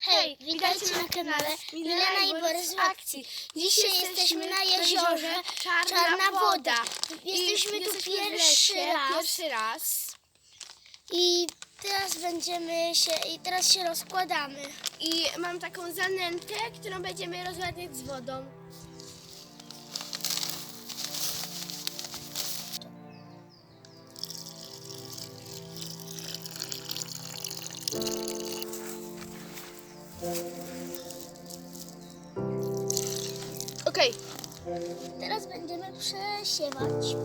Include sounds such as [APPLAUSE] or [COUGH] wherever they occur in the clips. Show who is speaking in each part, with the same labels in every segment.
Speaker 1: Hej, witajcie na kanale Milena i Borys w akcji. Dzisiaj jesteśmy na jeziorze Czarna Woda. Jesteśmy tu pierwszy raz
Speaker 2: Pierwszy raz.
Speaker 1: i teraz będziemy się, i teraz się rozkładamy.
Speaker 2: I mam taką zanętę, którą będziemy rozładniać z wodą. Okej,
Speaker 1: Teraz będziemy przesiewać.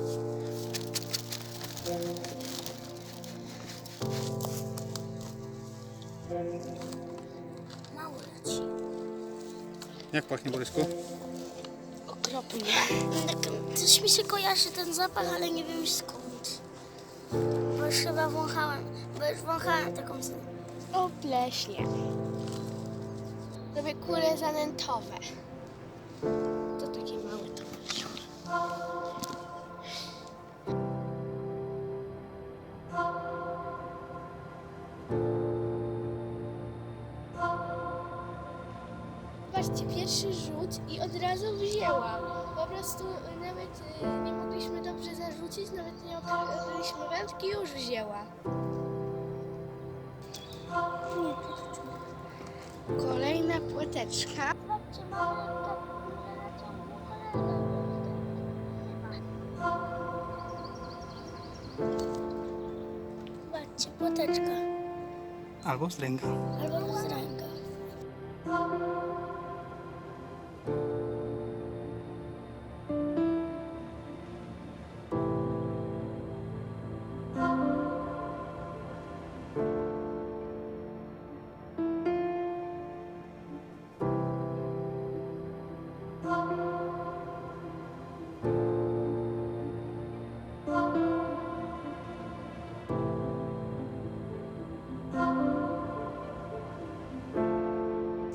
Speaker 1: Mało leci.
Speaker 3: Jak pachnie, Borysku?
Speaker 2: okropnie.
Speaker 1: Tak, Coś mi się kojarzy ten zapach, ale nie wiem skąd. Bo już chyba wąchałem, bo już wąchałem taką
Speaker 2: O, pleśnie. Robię kule zanętowe. Zobaczcie, pierwszy rzut i od razu wzięłam. Po prostu nawet y, nie mogliśmy dobrze zarzucić, nawet nie odkryliśmy wędki, już wzięła. Kolejna płeteczka.
Speaker 1: Zobaczcie,
Speaker 3: Hipotética. Algo
Speaker 1: estranho. Algo estranho.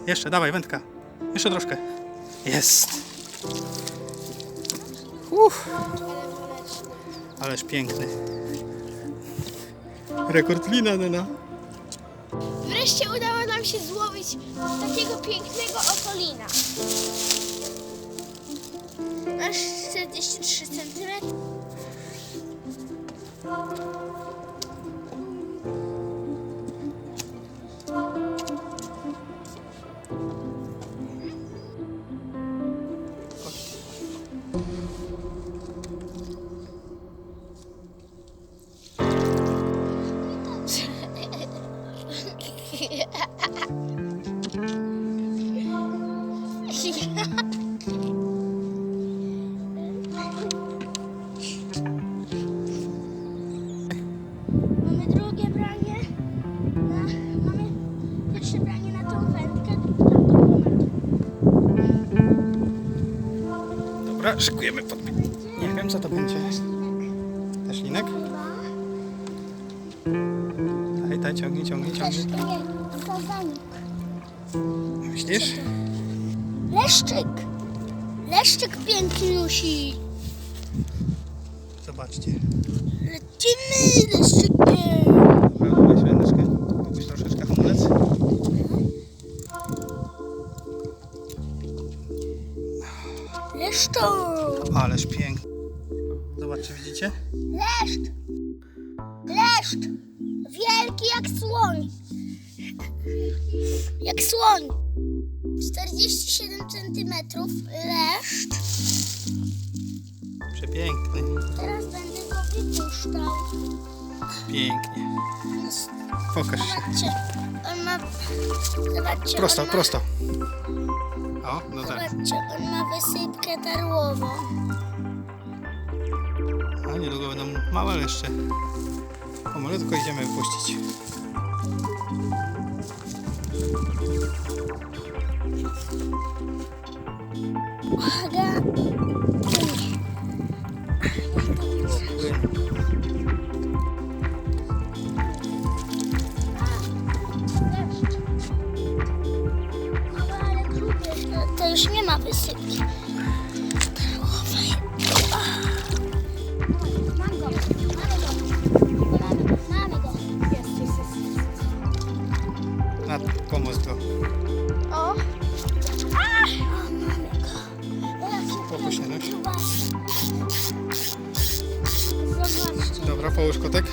Speaker 3: Jeszcze, dawaj, wędka. Jeszcze troszkę. Jest. Uff, ależ piękny. Rekord lina, Nena.
Speaker 2: Wreszcie udało nam się złowić takiego pięknego okolina. Masz 43 cm.
Speaker 3: Dobra, szykujemy podbić. Nie wiem, co to będzie. Też linek? Daj, daj, ciągnij, ciągnij, ciągnij.
Speaker 1: nie, kazanik.
Speaker 3: Myślisz?
Speaker 1: Leszczyk. Leszczyk piękniusi.
Speaker 3: Zobaczcie.
Speaker 1: Lecimy leszczykiem. Wielki jak słoń. Jak słoń. 47 centymetrów. Leszcz.
Speaker 3: Przepiękny.
Speaker 1: Teraz będę go wypuszczał.
Speaker 3: Pięknie. Pokaż się.
Speaker 1: Zobaczcie. On ma... Zobaczcie.
Speaker 3: Prosto,
Speaker 1: on ma...
Speaker 3: prosto. O, no tak.
Speaker 1: Zobaczcie, on ma wysypkę tarłową.
Speaker 3: A niedługo będą małe leszcze. Pomalutko idziemy wypuścić.
Speaker 1: Uwaga. To już nie ma wysypki.
Speaker 3: Pomoc go.
Speaker 2: O.
Speaker 1: Jaki
Speaker 3: Popuść na nóż.
Speaker 1: Zobaczcie.
Speaker 3: Dobra, połóż kotek.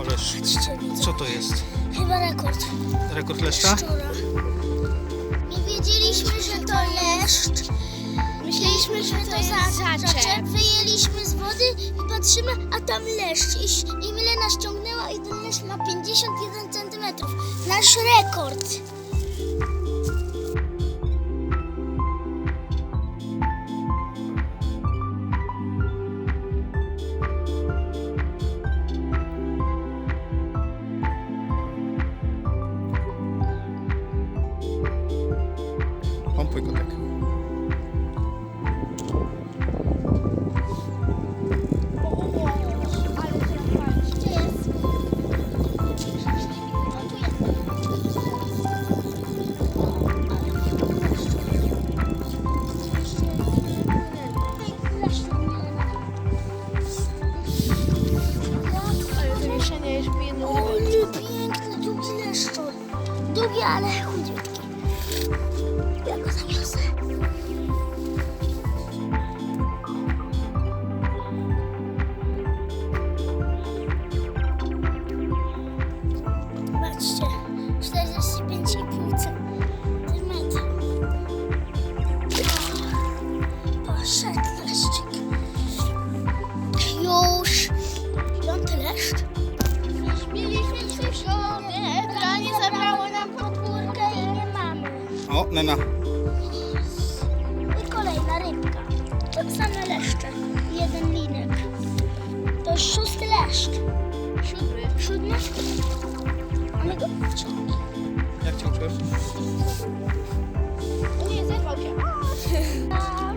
Speaker 3: Ależ, co to jest?
Speaker 1: Chyba rekord.
Speaker 3: Rekord leszcza?
Speaker 1: Szczura. Nie wiedzieliśmy, że to leszcz.
Speaker 2: myśleliśmy, że to
Speaker 1: To
Speaker 2: jest
Speaker 1: za-
Speaker 2: zaczep.
Speaker 1: Wyjęliśmy z wody patrzymy, a tam leszcz. I, I Milena ściągnęła i ten leszcz ma 51 cm. Nasz rekord. Poszedł leszczyk. Już. Piąty leszcz. Mieliśmy przygodę, branie zabrało nam podwórkę i nie mamy.
Speaker 3: O, Nena.
Speaker 1: I kolejna rybka. To same leszcze. Jeden linek. To jest szósty leszcz.
Speaker 2: Siódmy.
Speaker 1: Siódmy? Ale go wciągnij.
Speaker 3: Jak cię czujesz?
Speaker 2: Nie, zerwał [LAUGHS] się.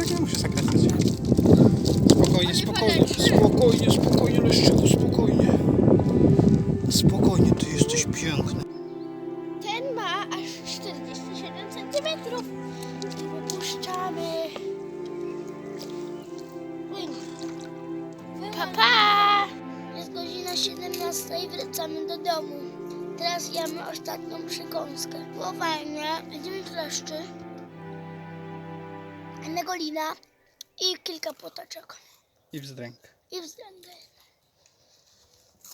Speaker 3: Nie, nie musisz zakręcać. Spokojnie, spokojnie, spokojnie, spokojnie, Leszczyku, spokojnie. Spokojnie, ty jesteś piękny.
Speaker 2: Ten ma aż 47 cm. Wypuszczamy. Pa, pa!
Speaker 1: Jest godzina 17 i wracamy do domu. Teraz jemy ostatnią przekąskę. Było fajnie. Będziemy w leszczy. Jednego lina i kilka potaczek.
Speaker 3: I wzdręk.
Speaker 1: I względy.